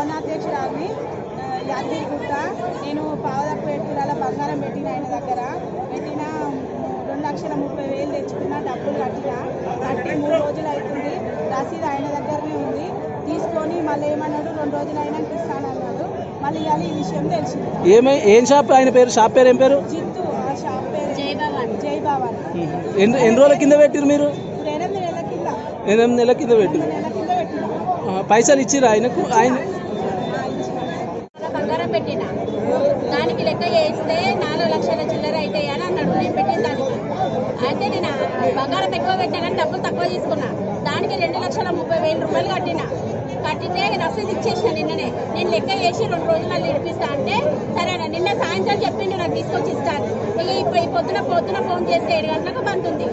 భవనాధ్యక్షురాలిని ఆ, యాదగిరిగుట్ట నేను పావదకు పెట్టుల బంగారం పెట్టిన ఆయన దగ్గర. పెట్టిన రెండు లక్షల ముప్పై వేలు తెచ్చుకున్న డబ్బులు కట్టిన. కట్టి మూడు రోజులు అవుతుంది. రసీదు ఆయన దగ్గరనే ఉంది. తీసుకొని మళ్ళీ ఏమన్నాడు? రెండు రోజులు అయినాక ఇస్తానన్నాడు మళ్ళీ ఇవాళ ఈ విషయం తెలిసింది. ఏమై ఏం షాప్? ఆయన పేరు షాప్ పేరు ఏం పేరు? జిత్తు ఆ షాప్ పేరు జై భవాన్. జై భవాన్. ఎన్ని ఎన్ని రోజుల కింద పెట్టిరు మీరు? ఇప్పుడు ఎనిమిది నెలల కింద. ఎనిమిది నెలల కింద పెట్టిరు పైసలు ఇచ్చిరా ఆయనకు? ఆయన పెట్టిన. దానికి లెక్క చేస్తే నాలుగు లక్షల చిల్లర అయితే అని అన్నాడు. నేను పెట్టిన దానికి. అయితే నేను బంగారం ఎక్కువ పెట్టినా కానీ డబ్బులు తక్కువ తీసుకున్నా. దానికి రెండు లక్షల ముప్పై వేల రూపాయలు కట్టిన. కట్టితే రసీదు ఇచ్చేసిన నిన్ననే. నేను లెక్క చేసి రెండు రోజులు ఇడిపిస్తా అంటే సరే అన్న నిన్న సాయంత్రం చెప్పిండు నాకు తీసుకొచ్చి ఇస్తాను ఇక ఈ పొద్దున పొద్దున ఫోన్ చేస్తే ఏడు గంటలకు బంద్ ఉంది.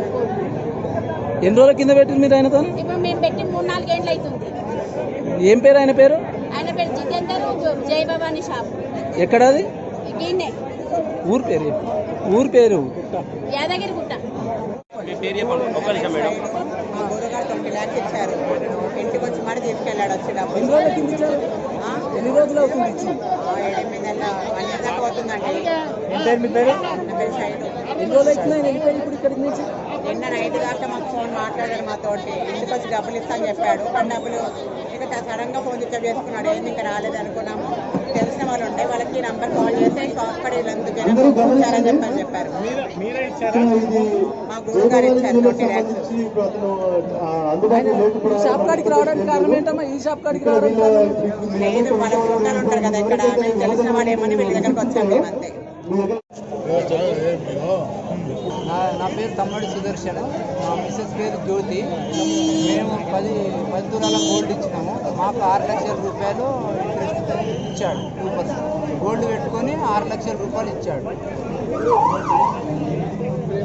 ఎన్ని రోజుల కింద పెట్టిరు మీరు ఆయనతో ఇప్పుడు మేము పెట్టి మూడు నాలుగేండ్లు అవుతుంది. ఏం పేరు? ఆయన పేరు? ఆయన జై భవానీ షాప్. ఎక్కడ అది ఊరు పేరు. ఊరు పేరు? యాదగిరి గుట్ట. ఇంటికి వచ్చి మరి తీసుకెళ్ళాడు వచ్చి డబ్బులు ఎన్ని రోజుల అవుతుంది ఇచ్చి? అవుతుందండి పేరు? ఎన్ని రోజులు ఇప్పుడు ఇక్కడికి నుంచి? నిన్న నైట్ దాకా మాకు ఫోన్ మాట్లాడాడు మాతోటి. ఇంటికి వచ్చి డబ్బులు ఇస్తాను చెప్పాడు. కానీ డబ్బులు గా ఫోన్ రిసీవ్ చేసుకున్నాడు. ఏంది ఇంకా రాలేదు అనుకున్నాము. తెలిసిన వాళ్ళు ఉంటే వాళ్ళకి నంబర్ కాల్ చేస్తే షాప్ పడి వీళ్ళందుకు ఇచ్చారని చెప్పని చెప్పారు. మా గురువు గారు ఇచ్చారు ట్వంటీ ల్యాక్స్ ఈ షాప్ కాడికి రావడానికి కారణం ఏంటమ్మా? ఈ షాప్ కాడికి రావడానికి? లేదు వాళ్ళ గురువు ఉంటారు కదా ఇక్కడ. తెలిసిన వాళ్ళు ఏమని వీళ్ళ దగ్గరకు వచ్చాము మేము అంతే. నా నా పేరు తమ్మడి సుదర్శన్. మా మిస్సెస్ పేరు జ్యోతి. మేము పది పది తులాల గోల్డ్ ఇచ్చినాము. మాకు ఆరు లక్షల రూపాయలు ఇంట్రెస్ట్ ఇచ్చాడు. టూ పర్సెంట్ గోల్డ్ పెట్టుకొని ఆరు లక్షల రూపాయలు ఇచ్చాడు.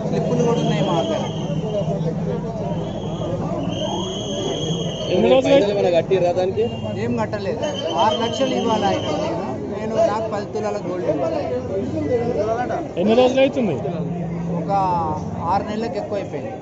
స్లిప్పులు కూడా ఉన్నాయి మా దగ్గర. ఏం కట్టలేదు. ఆరు లక్షలు ఇవ్వాలి ఆయన. నేను నాకు పది తులాల గోల్డ్ ఎన్ని రోజులు అవుతుంది? ఒక ఆరు నెలలకు ఎక్కువ అయిపోయింది